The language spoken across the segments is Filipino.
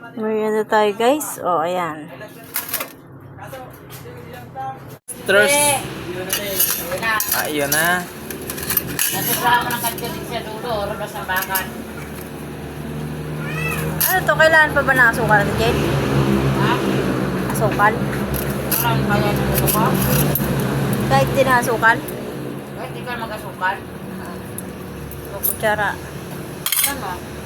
Dito tayo guys. O, ayan. Trust. Yun na. Ah, yun na. Nasubrahan mo ng kantirin sa dulo, rabas ng bakan. Ano to? Kailangan pa ba na asukal ni Jen? Ha? Asukal? Walang kaya ng dulo ko? Kahit di na asukal? Kahit di ka mag-asukal. Kutsara. Ano?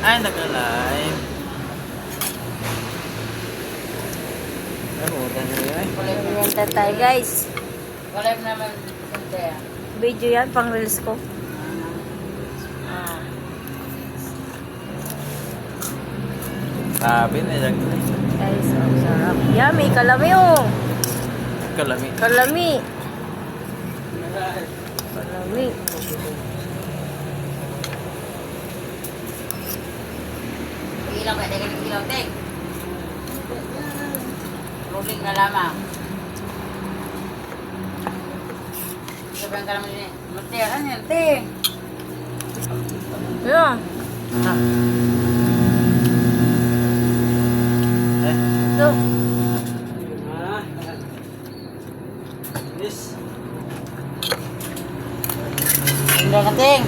Ay, nag-alive. Na yun? Kulay mo. Ayan tayo guys. Mo naman. Ah. Video yan, pang reels ko. Ah. Sabi na lang. Guys, ang sarap. Yummy, kalami oh. Kalami. Kalami. Kalami. Ilaw ka, teka ng ilaw, tek. Rolling na lamang. Sabihan ka naman yun. Mate, ano yan, te? Yeah. Eh, So, Hindi na, ting.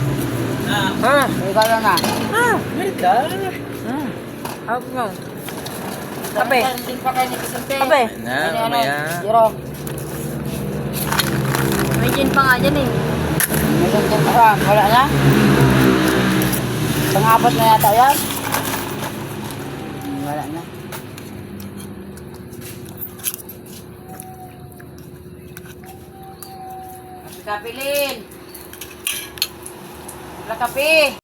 ah. Ikaw lang na. Ah. Merda. Mm. Hawak mo. Kape. Kape. Na, mamaya. Zero. May gin pa nga dyan eh. Meron din pa. Wala na? Pang-apat na yata yan? Wala na. Kapilin! Wala kape!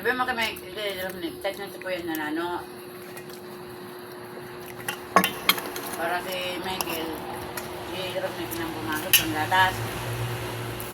Sabi mo kami, text na si Kuya na ano, para si Michael, si Romnick nang pumasok ng gatas.